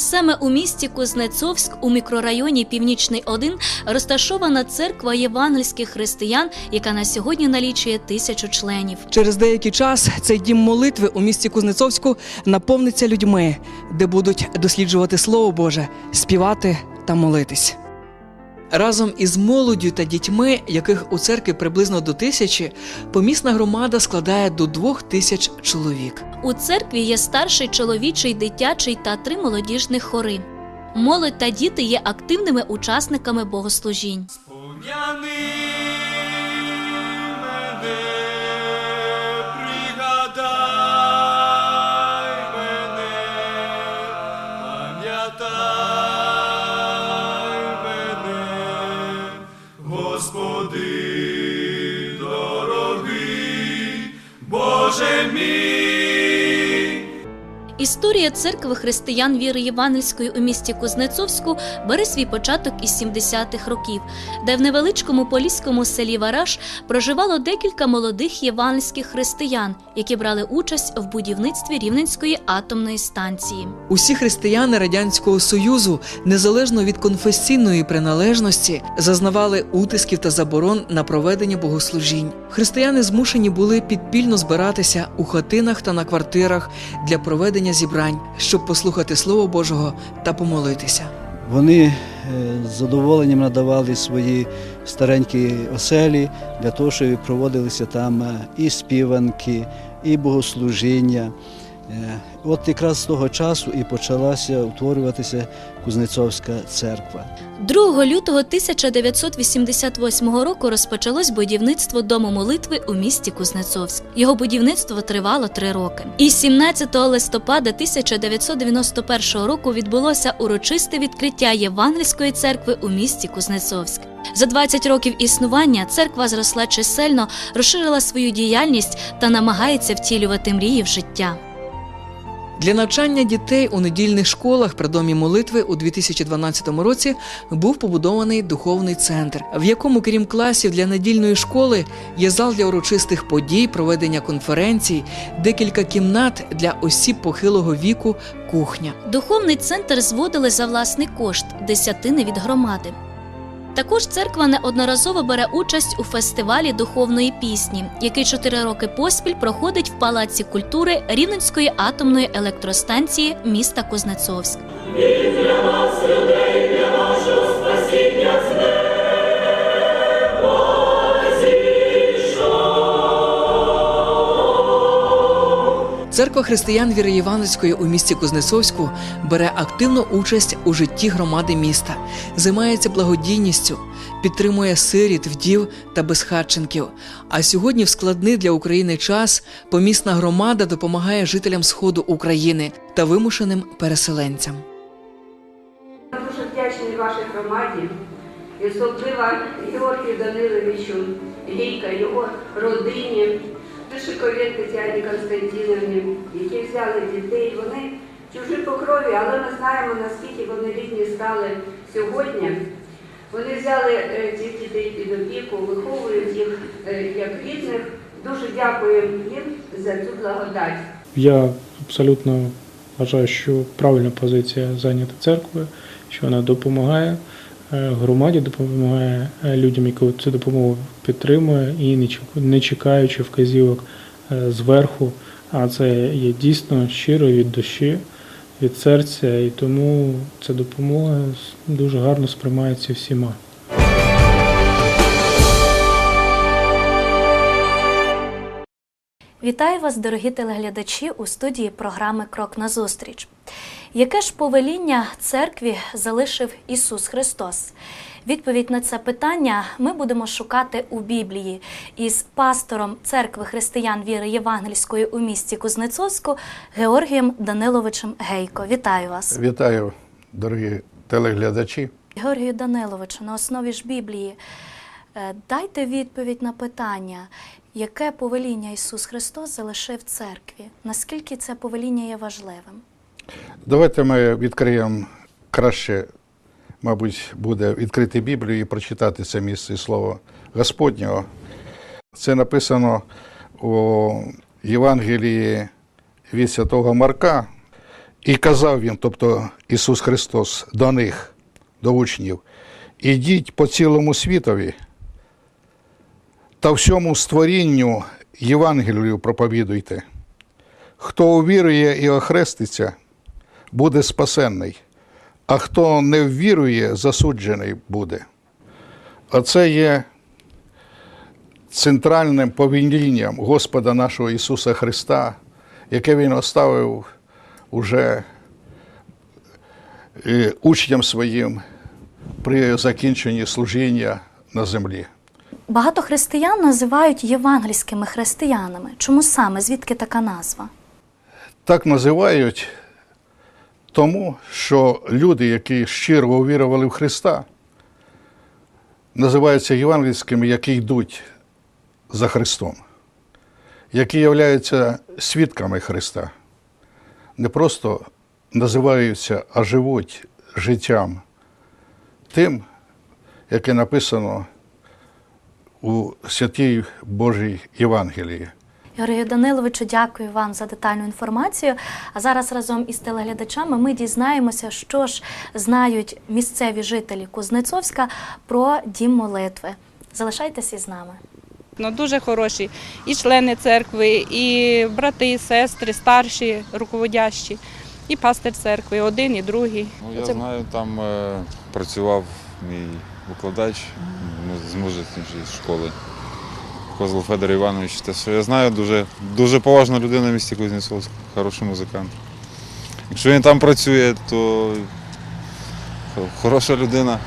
Саме у місті Кузнецовськ у мікрорайоні Північний 1 розташована церква євангельських християн, яка на сьогодні налічує тисячу членів. Через деякий час цей дім молитви у місті Кузнецовську наповниться людьми, де будуть досліджувати Слово Боже, співати та молитись. Разом із молоддю та дітьми, яких у церкві приблизно до тисячі, помісна громада складає до двох тисяч чоловік. У церкві є старший чоловічий, дитячий та три молодіжних хори. Молодь та діти є активними учасниками богослужінь. Пом'яни Боже мій. Історія церкви християн віри Євангельської у місті Кузнецовську бере свій початок із 70-х років, де в невеличкому поліському селі Вараш проживало декілька молодих євангельських християн, які брали участь в будівництві Рівненської атомної станції. Усі християни Радянського Союзу, незалежно від конфесійної приналежності, зазнавали утисків та заборон на проведення богослужінь. Християни змушені були підпільно збиратися у хатинах та на квартирах для проведення зібрань, щоб послухати Слово Божого та помолитися. Вони е, з задоволенням надавали свої старенькі оселі для того, щоб проводилися там е, і співанки, і богослужіння. От якраз з того часу і почалася утворюватися Кузнецовська церква. 2 лютого 1988 року розпочалось будівництво дому молитви у місті Кузнецовськ. Його будівництво тривало три роки. І 17 листопада 1991 року відбулося урочисте відкриття Євангельської церкви у місті Кузнецовськ. За 20 років існування церква зросла чисельно, розширила свою діяльність та намагається втілювати мрії в життя. Для навчання дітей у недільних школах при домі молитви у 2012 році був побудований духовний центр, в якому, крім класів для недільної школи, є зал для урочистих подій, проведення конференцій, декілька кімнат для осіб похилого віку, кухня. Духовний центр зводили за власний кошт десятини від громади. Також церква неодноразово бере участь у фестивалі духовної пісні, який чотири роки поспіль проходить в Палаці культури Рівненської атомної електростанції міста Кузнецовськ. Церква християн віри Євангельської у місті Кузнецовську бере активну участь у житті громади міста, займається благодійністю, підтримує сиріт, вдів та безхатченків. А сьогодні, в складний для України час, помісна громада допомагає жителям сходу України та вимушеним переселенцям. Дуже вдячний вашій громаді, особливо Георгію Даниловичу Гійка, його родині, Тишикові Тетяні Константинівні, які взяли дітей. Вони чужі по крові, але ми знаємо, наскільки вони рідні стали сьогодні. Вони взяли е, цих дітей під опіку, виховують їх е, як рідних. Дуже дякуємо їм за цю благодать. Я абсолютно вважаю, що правильна позиція зайнята церквою, що вона допомагає громаді, допомагає е, людям, які цю допомогу підтримує, і не чекаючи вказівок е, зверху. А це є дійсно щиро від душі, від серця, і тому ця допомога дуже гарно сприймається всіма. Вітаю вас, дорогі телеглядачі, у студії програми Крок назустріч. Яке ж повеління церкві залишив Ісус Христос? Відповідь на це питання ми будемо шукати у Біблії із пастором церкви християн віри Євангельської у місті Кузнецовську Георгієм Даниловичем Гейко. Вітаю вас. Вітаю, дорогі телеглядачі. Георгію Даниловичу, на основі ж Біблії е, дайте відповідь на питання, яке повеління Ісус Христос залишив церкві? Наскільки це повеління є важливим? Давайте ми відкриємо краще, мабуть, буде відкрити Біблію і прочитати це місце слово Господнього. Це написано у Євангелії від Святого Марка, І казав він, тобто Ісус Христос, до них, до учнів, ідіть по цілому світові та всьому створінню Євангелію проповідуйте. Хто увірує і охреститься, буде спасенний, а хто не ввірує, засуджений буде. Оце є центральним повелінням Господа нашого Ісуса Христа, яке Він оставив уже е, учням своїм при закінченні служіння на землі. Багато християн називають євангельськими християнами. Чому саме? Звідки така назва? Так називають тому, що люди, які щиро увірували в Христа, називаються євангельськими, які йдуть за Христом, які являються свідками Христа. Не просто називаються, а живуть життям тим, яке написано у святій Божій Євангелії. Георгію Даниловичу, дякую вам за детальну інформацію. А зараз разом із телеглядачами ми дізнаємося, що ж знають місцеві жителі Кузнецовська про дім молитви. Залишайтеся з нами. Ну, дуже хороші і члени церкви, і брати, і сестри, старші, руководящі, і пастир церкви, один і другий. Ну, я Це- знаю, там е, працював мій викладач ну, з музичної школи. Козлов Федор Іванович. Те, що я знаю, дуже, дуже поважна людина в місті Кузнєцовськ, хороший музикант. Якщо він там працює, то хороша людина.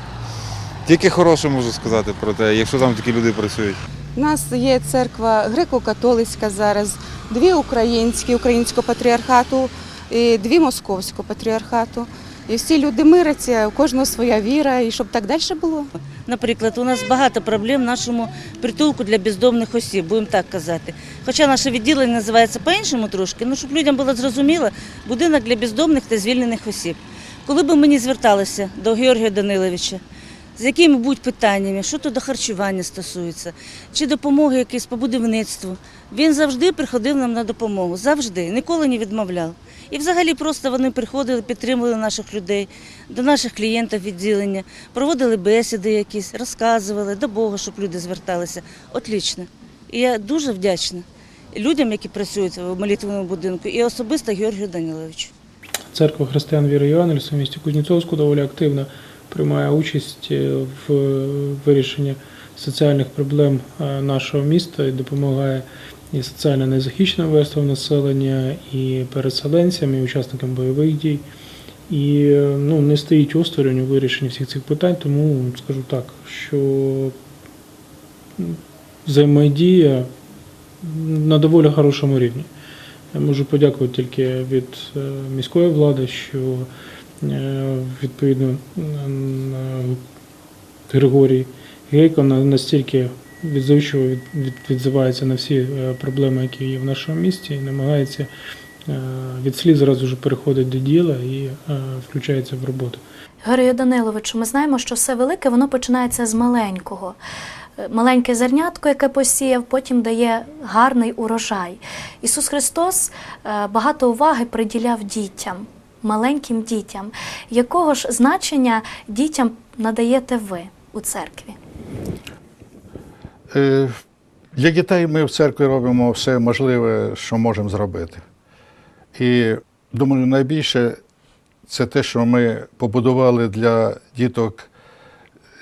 Тільки хороше можу сказати про те, якщо там такі люди працюють. У нас є церква греко-католицька зараз, дві українські українського патріархату, і дві московського патріархату. І всі люди миряться, у кожного своя віра, і щоб так далі було. Наприклад, у нас багато проблем в нашому притулку для бездомних осіб, будемо так казати. Хоча наше відділення називається по-іншому трошки, ну щоб людям було зрозуміло, будинок для бездомних та звільнених осіб. Коли б мені зверталися до Георгія Даниловича, з якими будь питаннями, що то до харчування стосується, чи допомоги якісь по будівництву, він завжди приходив нам на допомогу. Завжди, ніколи не відмовляв. І взагалі просто вони приходили, підтримували наших людей, до наших клієнтів відділення, проводили бесіди якісь, розказували до Бога, щоб люди зверталися. Отлично. І я дуже вдячна людям, які працюють в молитвеному будинку, і особисто Георгію Даніловичу. Церква християн віри Євангельська в місті Кузнєцовську доволі активно приймає участь е, в вирішенні соціальних проблем е, нашого міста і допомагає і соціально незахищеним верствам населення, і переселенцям, і учасникам бойових дій. І ну, не стоїть осторонь у вирішенні всіх цих питань, тому скажу так, що взаємодія на доволі хорошому рівні. Я можу подякувати тільки від е, міської влади, що е, відповідно Григорій Гейко настільки відзивчиво від- від- відзивається на всі е, проблеми, які є в нашому місті, і намагається е, від слів зразу ж переходить до діла і е, включається в роботу. Георгію Даниловичу, ми знаємо, що все велике воно починається з маленького. Маленьке зернятко, яке посіяв, потім дає гарний урожай. Ісус Христос багато уваги приділяв дітям, маленьким дітям. Якого ж значення дітям надаєте ви у церкві? Е, Для дітей ми в церкві робимо все можливе, що можемо зробити. І думаю, найбільше це те, що ми побудували для діток.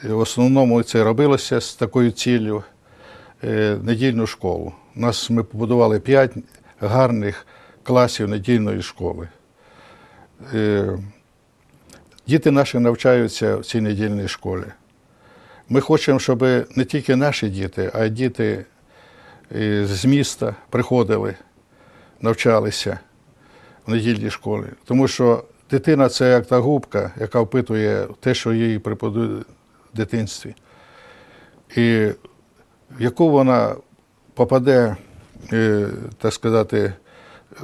В основному це робилося з такою ціллю е, недільну школу. У нас ми побудували п'ять гарних класів недільної школи. Е, Діти наші навчаються в цій недільній школі. Ми хочемо, щоб не тільки наші діти, а й діти е, з міста приходили, навчалися в недільній школі. Тому що дитина це як та губка, яка впитує те, що їй преподуть в дитинстві. І в яку вона попаде, е, так сказати,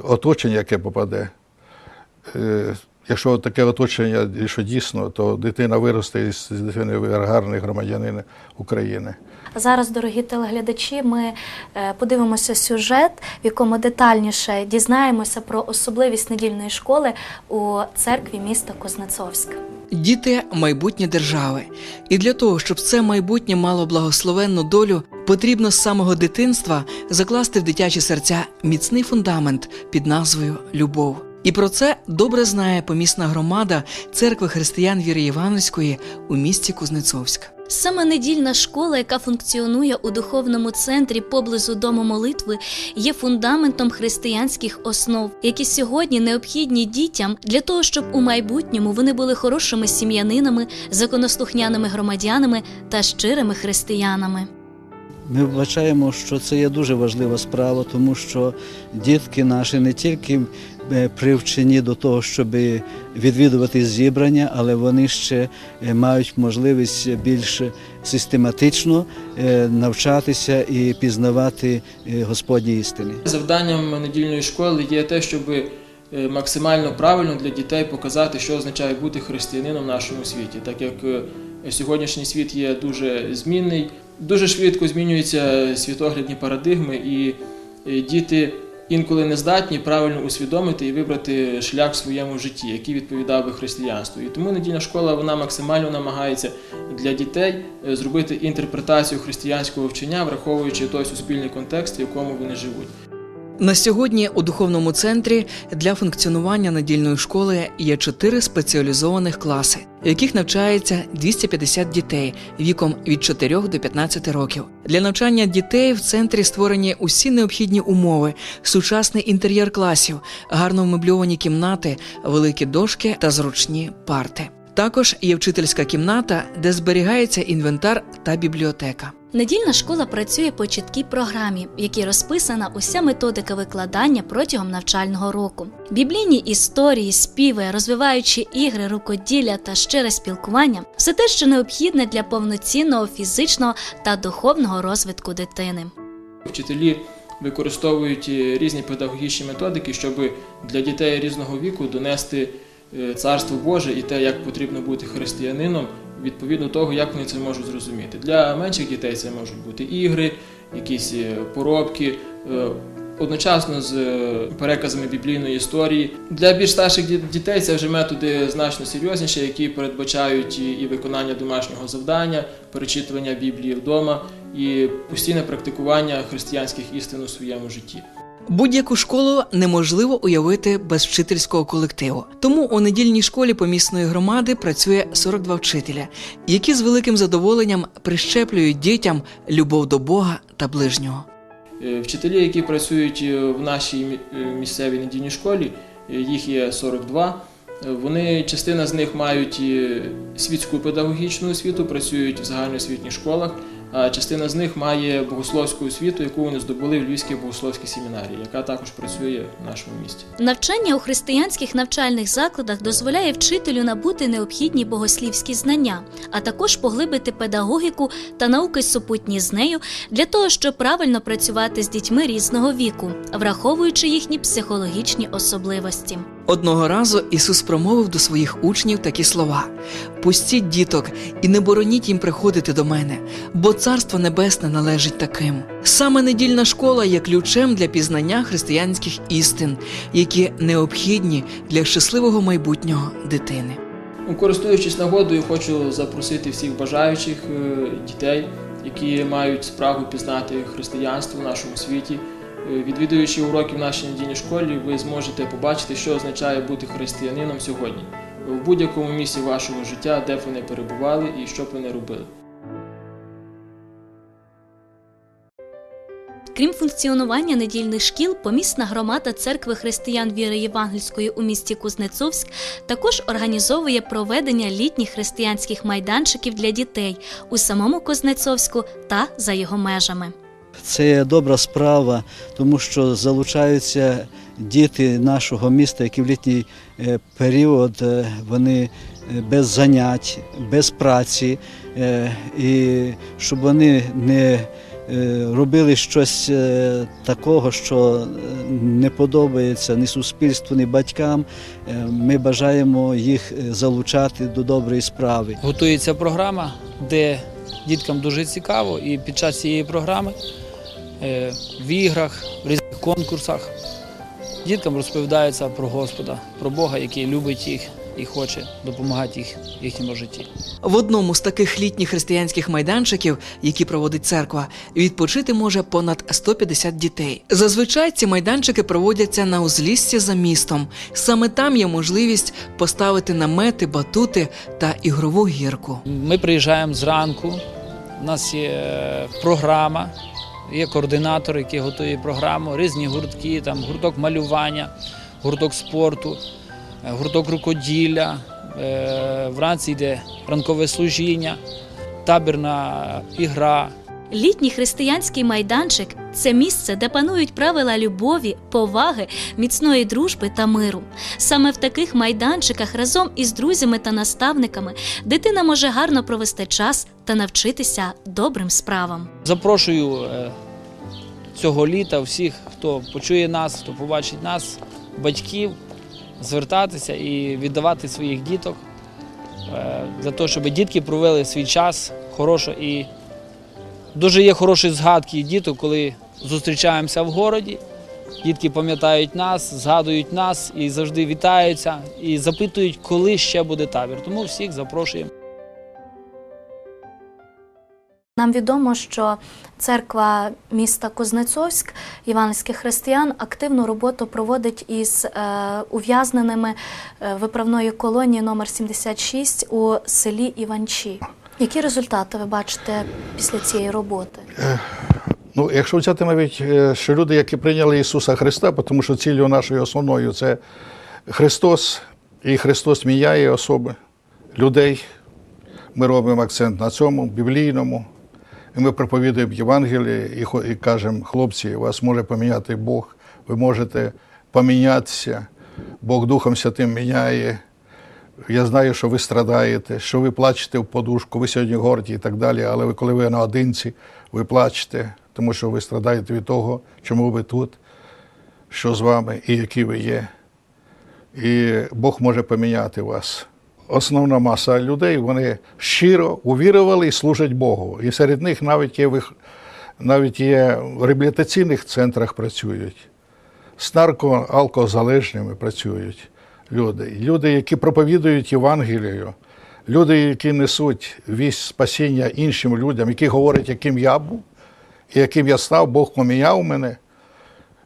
оточення, яке попаде, е, якщо таке оточення, що дійсно, то дитина виросте із дитини гарний громадянин України. Зараз, дорогі телеглядачі, ми е, подивимося сюжет, в якому детальніше дізнаємося про особливість недільної школи у церкві міста Кузнецовськ. Діти майбутнє держави. І для того, щоб це майбутнє мало благословенну долю, потрібно з самого дитинства закласти в дитячі серця міцний фундамент під назвою Любов. І про це добре знає помісна громада церкви християн віри Євангельської у місті Кузнецовськ. Саме недільна школа, яка функціонує у духовному центрі поблизу дому молитви, є фундаментом християнських основ, які сьогодні необхідні дітям для того, щоб у майбутньому вони були хорошими сім'янинами, законослухняними громадянами та щирими християнами. Ми вбачаємо, що це є дуже важлива справа, тому що дітки наші не тільки привчені до того, щоб відвідувати зібрання, але вони ще е, мають можливість більш систематично е, навчатися і пізнавати е, Господні істини. Завданням недільної школи є те, щоб е, максимально правильно для дітей показати, що означає бути християнином в нашому світі, так як е, сьогоднішній світ є дуже змінний, дуже швидко змінюються світоглядні парадигми, і е, діти інколи не здатні правильно усвідомити і вибрати шлях в своєму житті, який відповідав би християнству. І тому недільна школа вона максимально намагається для дітей е, зробити інтерпретацію християнського вчення, враховуючи той суспільний контекст, в якому вони живуть. На сьогодні у духовному центрі для функціонування недільної школи є чотири спеціалізованих класи, в яких навчається 250 дітей віком від 4 до 15 років. Для навчання дітей в центрі створені усі необхідні умови, сучасний інтер'єр класів, гарно вмебльовані кімнати, великі дошки та зручні парти. Також є вчительська кімната, де зберігається інвентар та бібліотека. Недільна школа працює по чіткій програмі, в якій розписана уся методика викладання протягом навчального року. Біблійні історії, співи, розвиваючі ігри, рукоділля та щире спілкування все те, що необхідне для повноцінного фізичного та духовного розвитку дитини. Вчителі використовують е, різні педагогічні методики, щоб для дітей різного віку донести царство Боже і те, як потрібно бути християнином, відповідно того, як вони це можуть зрозуміти. Для менших дітей це можуть бути ігри, якісь е, поробки. е, Одночасно з е, переказами біблійної історії для більш старших ді- дітей це вже методи значно серйозніші, які передбачають і виконання домашнього завдання, перечитування Біблії вдома і постійне практикування християнських істин у своєму житті. Будь-яку школу неможливо уявити без вчительського колективу. Тому у недільній школі помісної громади працює 42 вчителя, які з великим задоволенням прищеплюють дітям любов до Бога та ближнього. Е, Вчителі, які працюють е, в нашій е, місцевій недільній школі, їх є 42. Е, Вони частина з них мають світську педагогічну освіту, працюють в загальноосвітніх школах, частина з них має богословську освіту, яку вони здобули в Львівській богословській семінарії, яка також працює в нашому місті. Навчання у християнських навчальних закладах дозволяє вчителю набути необхідні богослівські знання, а також поглибити педагогіку та науки супутні з нею для того, щоб правильно працювати з дітьми різного віку, враховуючи їхні психологічні особливості. Одного разу Ісус промовив до своїх учнів такі слова: Пустіть діток і не бороніть їм приходити до мене, бо царство небесне належить таким. Саме недільна школа є ключем для пізнання християнських істин, які необхідні для щасливого майбутнього дитини. Користуючись нагодою, хочу запросити всіх бажаючих е, дітей, які мають справу пізнати християнство в нашому світі. Е, Відвідуючи уроки в нашій недільній школі, ви зможете побачити, що означає бути християнином сьогодні в будь-якому місці вашого життя, де б ви не перебували і що б ви не робили. Крім функціонування недільних шкіл, помісна громада церкви християн віри Євангельської у місті Кузнецовськ також організовує проведення літніх християнських майданчиків для дітей у самому Кузнецовську та за його межами. Це добра справа, тому що залучаються діти нашого міста, які в літній е, період е, вони е, без занять, без праці, і щоб вони не робили щось такого, що не подобається ні суспільству, ні батькам, ми бажаємо їх залучати до доброї справи. Готується програма, де діткам дуже цікаво, і під час цієї програми в іграх, в різних конкурсах діткам розповідається про Господа, про Бога, який любить їх і хоче допомагати їх в їхньому житті. В одному з таких літніх християнських майданчиків, які проводить церква, відпочити може понад 150 дітей. Зазвичай ці майданчики проводяться на узліссі за містом. Саме там є можливість поставити намети, батути та ігрову гірку. Ми приїжджаємо зранку, у нас є е, програма, є координатор, який готує програму, різні гуртки, там гурток малювання, гурток спорту, е, гурток рукоділля. Е, Вранці йде ранкове служіння, табірна ігра. Літній християнський майданчик це місце, де панують правила любові, поваги, міцної дружби та миру. Саме в таких майданчиках разом із друзями та наставниками дитина може гарно провести час та навчитися добрим справам. Запрошую е, цього літа всіх, хто почує нас, хто побачить нас, батьків, звертатися і віддавати своїх діток е, для того, щоб дітки провели свій час хорошо. І дуже є хороші згадки діток, коли зустрічаємося в городі. Дітки пам'ятають нас, згадують нас і завжди вітаються і запитують, коли ще буде табір. Тому всіх запрошуємо. Нам відомо, що церква міста Кузнецовськ євангельських християн активну роботу проводить із е, ув'язненими е, виправної колонії номер 76 у селі Іванчі. Які результати ви бачите після цієї роботи? Ну, якщо взяти навіть, е, що люди, які прийняли Ісуса Христа, тому що ціллю нашою основною це Христос, і Христос міняє особи, людей. Ми робимо акцент на цьому, біблійному. І ми проповідуємо Євангеліє і, кажемо, хлопці, вас може поміняти Бог, ви можете помінятися, Бог Духом Святим міняє. Я знаю, що ви страдаєте, що ви плачете в подушку, ви сьогодні горді і так далі, але ви, коли ви наодинці, ви плачете, тому що ви страдаєте від того, чому ви тут, що з вами і які ви є. І Бог може поміняти вас. Основна маса людей вони щиро увірували і служать Богу. І серед них навіть є, навіть є в реабілітаційних центрах працюють, з нарко-алкозалежними працюють люди. Люди, які проповідують Євангелію, люди, які несуть вість спасіння іншим людям, які говорять, яким я був, і яким я став, Бог поміняв мене.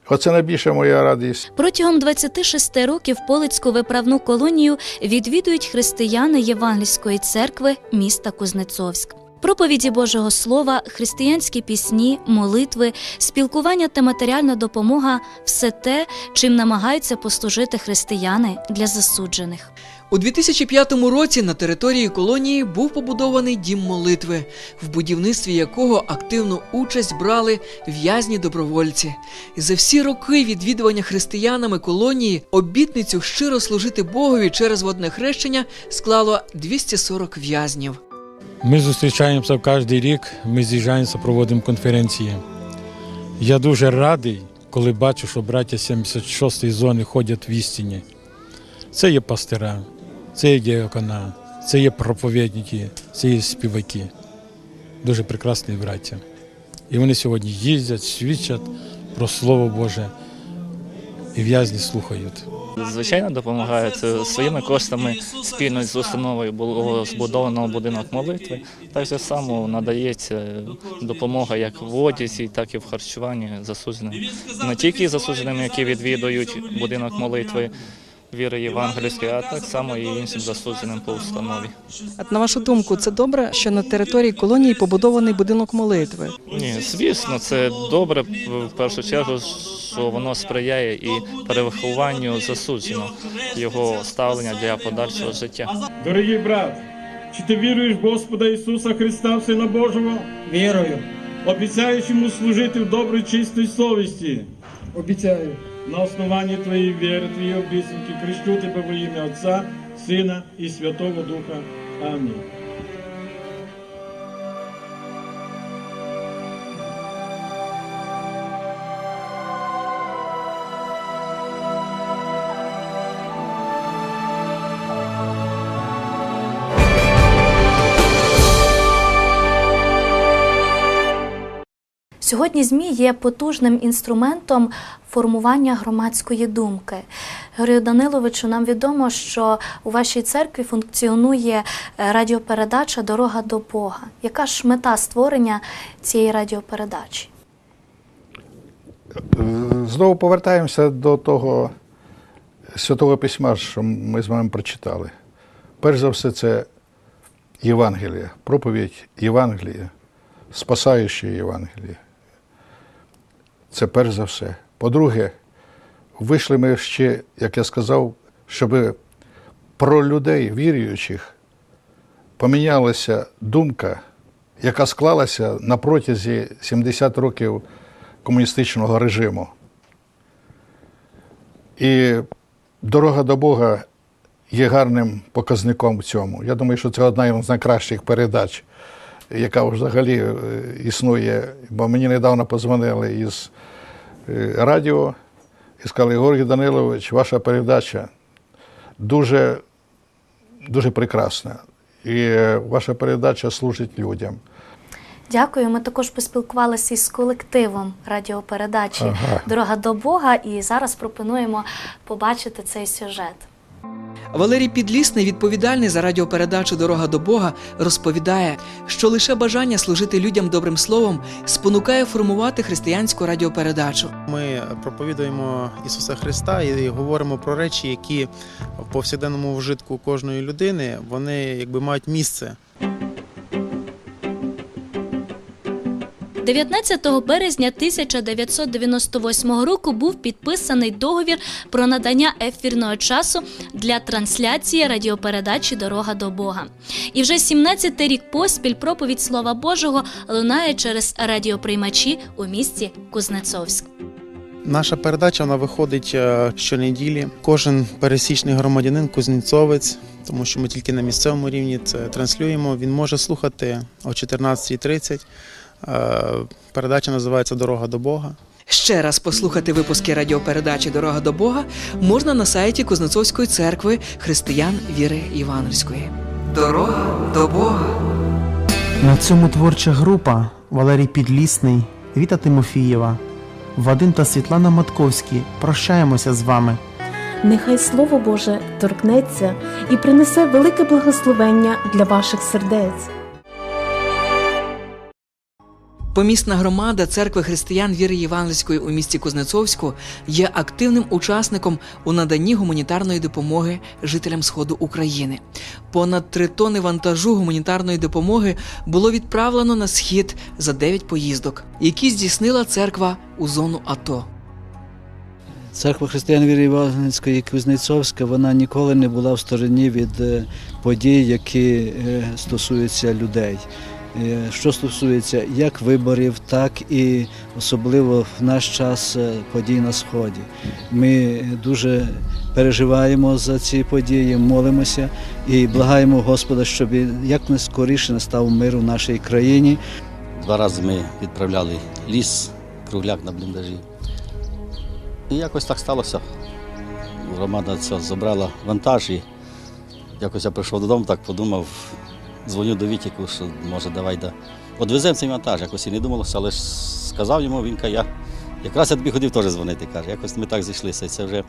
Оце найбільша моя радість. Протягом 26 років Полицьку виправну колонію відвідують християни Євангельської церкви міста Кузнецовськ. Проповіді Божого Слова, християнські пісні, молитви, спілкування та матеріальна допомога все те, чим намагаються послужити християни для засуджених. У 2005 році на території колонії був побудований дім молитви, в будівництві якого активну участь брали в'язні добровольці. За всі роки відвідування християнами колонії обітницю щиро служити Богові через водне хрещення склало 240 в'язнів. Ми зустрічаємося кожен рік, ми з'їжджаємося, проводимо конференції. Я дуже радий, коли бачу, що браття 76-ї зони ходять в істині. Це є пастира, це є діакона, це є проповідники, це є співаки. Дуже прекрасні браття. І вони сьогодні їздять, свідчать про Слово Боже і в'язні слухають. Звичайно, допомагають своїми коштами спільно з установою було збудовано будинок молитви. Так само надається допомога як в одязі, так і в харчуванні засудженим. Не тільки засудженим, які відвідують будинок молитви віри євангельської, а так само і іншим засудженим по установі. А на вашу думку, це добре, що на території колонії побудований будинок молитви? Ні, звісно, це добре в першу чергу, що воно сприяє і перевихованню засудженого, його ставлення для подальшого життя. Дорогий брат, чи ти віруєш в Господа Ісуса Христа, в Сина Божого? Вірую. Обіцяєш йому служити в добрій чистій совісті? Обіцяю. На основании Твоей віри, Твоей обіцянки, крещу тебе во ім'я Отца, Сына и Святого Духа. Амінь. Сьогодні ЗМІ є потужним інструментом формування громадської думки. Григорію Даниловичу, нам відомо, що у вашій церкві функціонує е, радіопередача Дорога до Бога. Яка ж мета створення цієї радіопередачі? Знову повертаємося до того святого письма, що ми з вами прочитали. Перш за все, це Євангелія, проповідь Євангелія, спасаюче Євангелія. Це перш за все. По-друге, вийшли ми ще, як я сказав, щоб про людей, віруючих, помінялася думка, яка склалася на протязі 70 років комуністичного режиму. І дорога до Бога є гарним показником в цьому. Я думаю, що це одна з найкращих передач, яка взагалі е, існує. Бо мені недавно позвонили із е, радіо і сказали, Георгій Данилович, ваша передача дуже, дуже прекрасна. І е, ваша передача служить людям. Дякую. Ми також поспілкувалися із колективом радіопередачі Ага. Дорога до Бога, і зараз пропонуємо побачити цей сюжет. Валерій Підлісний, відповідальний за радіопередачу Дорога до Бога, розповідає, що лише бажання служити людям добрим словом спонукає формувати християнську радіопередачу. Ми проповідуємо Ісуса Христа і говоримо про речі, які в повсякденному вжитку кожної людини вони якби мають місце. 19 березня 1998 року був підписаний договір про надання ефірного часу для трансляції радіопередачі Дорога до Бога. І вже 17-й рік поспіль проповідь Слова Божого лунає через радіоприймачі у місті Кузнецовськ. Наша передача вона виходить е, щонеділі. Кожен пересічний громадянин, кузнєцовець, тому що ми тільки на місцевому рівні це транслюємо. Він може слухати о 14.30. Е, Передача називається Дорога до Бога. Ще раз послухати випуски радіопередачі Дорога до Бога можна на сайті Кузнецовської церкви християн віри Івангельської. Дорога до Бога. На цьому творча група Валерій Підлісний, Віта Тимофієва, Вадим та Світлана Матковські. Прощаємося з вами. Нехай Слово Боже торкнеться і принесе велике благословення для ваших сердець. Помісна громада церкви християн віри Євангельської у місті Кузнецовську є активним учасником у наданні гуманітарної допомоги жителям сходу України. Понад три тони вантажу гуманітарної допомоги було відправлено на схід за 9 поїздок, які здійснила церква у зону АТО. Церква християн віри Івангельської Кузнецовська вона ніколи не була в стороні від е, подій, які е, стосуються людей. Е, Що стосується як виборів, так і особливо в наш час е, подій на Сході. Ми дуже переживаємо за ці події, молимося і благаємо Господа, щоб якнайскоріше настав мир у нашій країні. Два рази ми відправляли ліс, кругляк на бліндажі. І якось так сталося. Громада ця забрала вантаж і якось я прийшов додому, так подумав, дзвоню до Вітіку, що може давай да. Одвеземо цей вантаж, якось і не думалося, але ж сказав йому, він каже, я якраз я тобі ходив теж дзвонити, каже. Якось ми так зійшлися. І це вже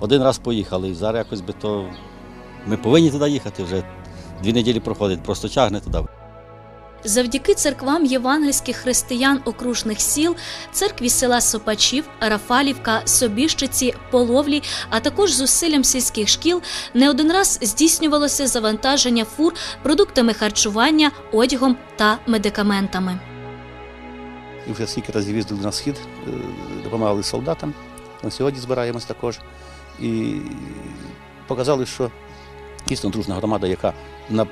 один раз поїхали. І зараз якось би то ми повинні туди їхати вже. Дві неділі проходить, просто тягне туди. Завдяки церквам євангельських християн окружних сіл, церкві села Сопачів, Рафалівка, Собіщиці, Половлі, а також зусиллям сільських шкіл не один раз здійснювалося завантаження фур продуктами харчування, одягом та медикаментами. І вже скільки разів їздили на схід, е, допомагали солдатам. На сьогодні збираємось також. І показали, що дійсно дружна громада, яка на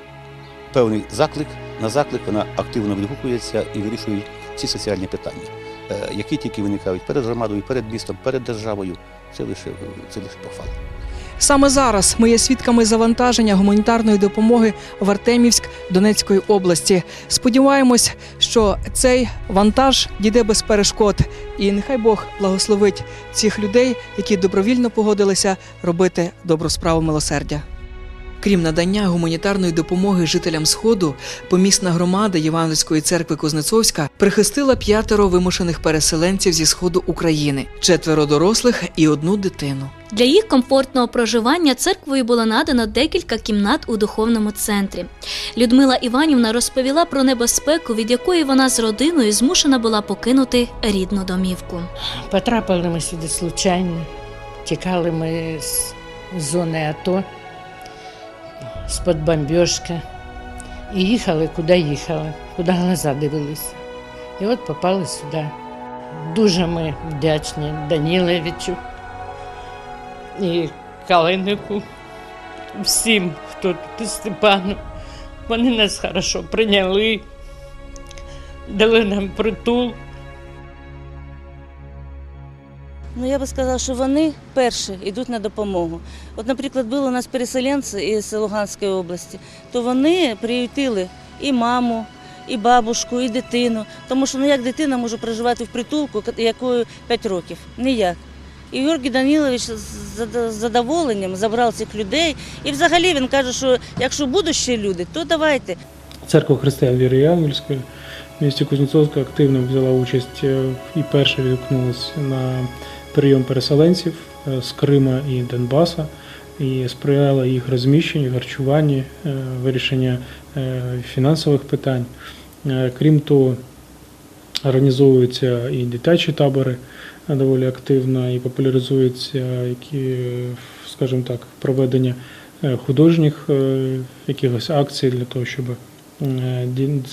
певний заклик, на заклик вона активно відгукується і вирішує всі соціальні питання, е, які тільки виникають перед громадою, перед містом, перед державою. Це лише, це лише похвала. Саме зараз ми є свідками завантаження гуманітарної допомоги в Артемівськ Донецької області. Сподіваємось, що цей вантаж дійде без перешкод, і нехай Бог благословить цих людей, які добровільно погодилися робити добру справу милосердя. Крім надання гуманітарної допомоги жителям Сходу, помісна громада Євангельської церкви Кузнецовська прихистила п'ятеро вимушених переселенців зі сходу України, четверо дорослих і одну дитину. Для їх комфортного проживання церквою було надано декілька кімнат у духовному центрі. Людмила Іванівна розповіла про небезпеку, від якої вона з родиною змушена була покинути рідну домівку. Потрапили ми сюди случайно. Тікали ми з зони АТО, з-під бомбіжки. І їхали, куди їхали, куди глаза дивилися. І от попали сюди. Дуже ми вдячні Данілевичу і Калинику, всім, хто тут і Степану. Вони нас хорошо прийняли, дали нам притул. Ну, я би сказала, що вони перші йдуть на допомогу. От, наприклад, були у нас переселенці із Луганської області, то вони приютили і маму, і бабушку, і дитину. Тому що ну як дитина може проживати в притулку, якою 5 років? Ніяк. І Георгій Данілович з задоволенням забрав цих людей. І взагалі він каже, що якщо будуть ще люди, то давайте. Церква Християн Віри Євангельської в місті Кузнєцовська активно взяла участь е, і перша відгукнулася на прийом переселенців е, з Крима і Донбаса і сприяла їх розміщенню, харчуванні, е, вирішенню е, фінансових питань. Крім того, організовуються і дитячі табори доволі активно, і популяризуються які, скажімо так, проведення художніх якихось акцій для того, щоб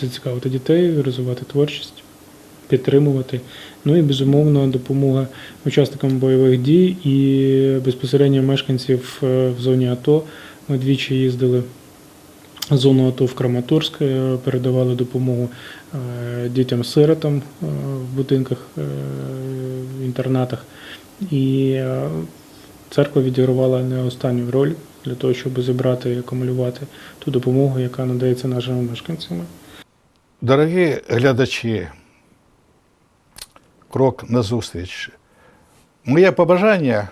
зацікавити дітей, розвивати творчість, підтримувати. Ну і безумовно допомога учасникам бойових дій і безпосередньо мешканців е, в зоні АТО. Ми двічі їздили в зону АТО в Краматорськ, е, передавали допомогу е, дітям-сиротам в будинках, в інтернатах. І церква відігравала не останню роль для того, щоб зібрати і акумулювати ту допомогу, яка надається нашими мешканцями. Дорогі глядачі, крок назустріч. Моє побажання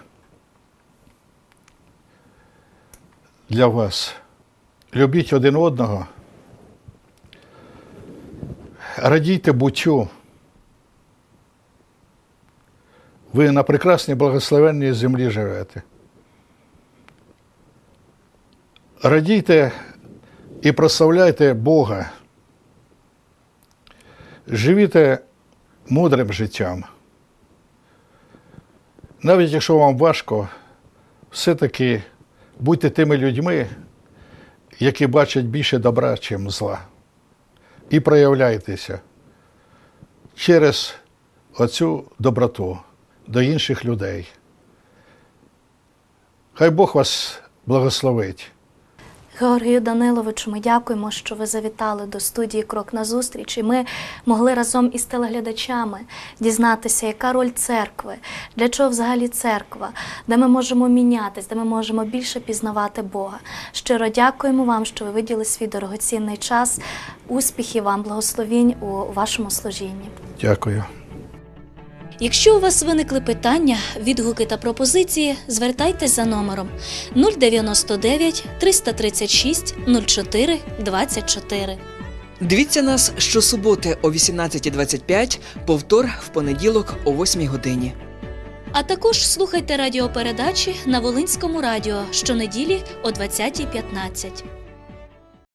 для вас. Любіть один одного, радійте буттю. Ви на прекрасній благословенній землі живете. Радійте і прославляйте Бога. Живіте мудрим життям. Навіть якщо вам важко, все-таки будьте тими людьми, які бачать більше добра, чим зла. І проявляйтеся через оцю доброту до інших людей. Хай Бог вас благословить. Георгію Даниловичу, ми дякуємо, що ви завітали до студії Крок на зустріч. І ми могли разом із телеглядачами дізнатися, яка роль церкви, для чого взагалі церква, де ми можемо мінятись, де ми можемо більше пізнавати Бога. Щиро дякуємо вам, що ви виділи свій дорогоцінний час. Успіхів вам, благословінь у вашому служінні. Дякую. Якщо у вас виникли питання, відгуки та пропозиції, звертайтесь за номером 099 336 04 24. Дивіться нас щосуботи о 18.25, повтор в понеділок о 8 годині. А також слухайте радіопередачі на Волинському радіо щонеділі о 20.15.